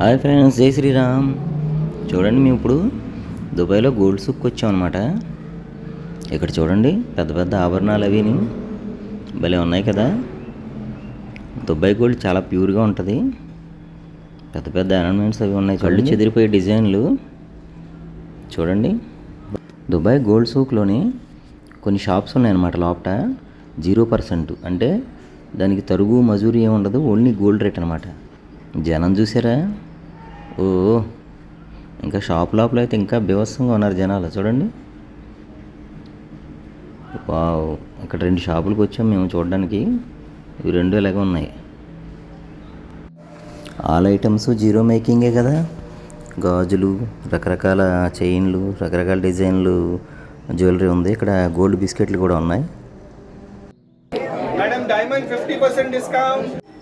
Hi friends జై శ్రీరామ్. చూడండి మేము ఇప్పుడు దుబాయ్లో గోల్డ్ సూక్కి వచ్చాం అనమాట ఇక్కడ చూడండి పెద్ద పెద్ద ఆభరణాలు అవిని భలే ఉన్నాయి కదా. దుబాయ్ గోల్డ్ చాలా ప్యూర్గా ఉంటుంది. పెద్ద పెద్ద ఆర్నమెంట్స్ అవి ఉన్నాయి కళ్ళు చెదిరిపోయే డిజైన్లు. చూడండి. దుబాయ్ గోల్డ్ సూక్లోని కొన్ని షాప్స్ ఉన్నాయన్నమాట లోపట. Zero percent. అంటే దానికి తరుగు మజూరి ఏమి ఉండదు ఓన్లీ గోల్డ్ రేట్ అనమాట జనం చూసారా? ఓ ఇంకా షాప్ లోపల అయితే ఇంకా బీభత్సంగా ఉన్నారు జనాలు. చూడండి. వావ్ ఇక్కడ రెండు షాపులకు వచ్చాం మేము చూడడానికి. ఇవి రెండు ఇలాగే ఉన్నాయి. ఆల్ ఐటమ్స్ జీరో మేకింగే కదా. గాజులు రకరకాల చైన్లు రకరకాల డిజైన్లు జ్యువెలరీ ఉంది. ఇక్కడ గోల్డ్ బిస్కెట్లు కూడా ఉన్నాయి. Madam, diamond 50%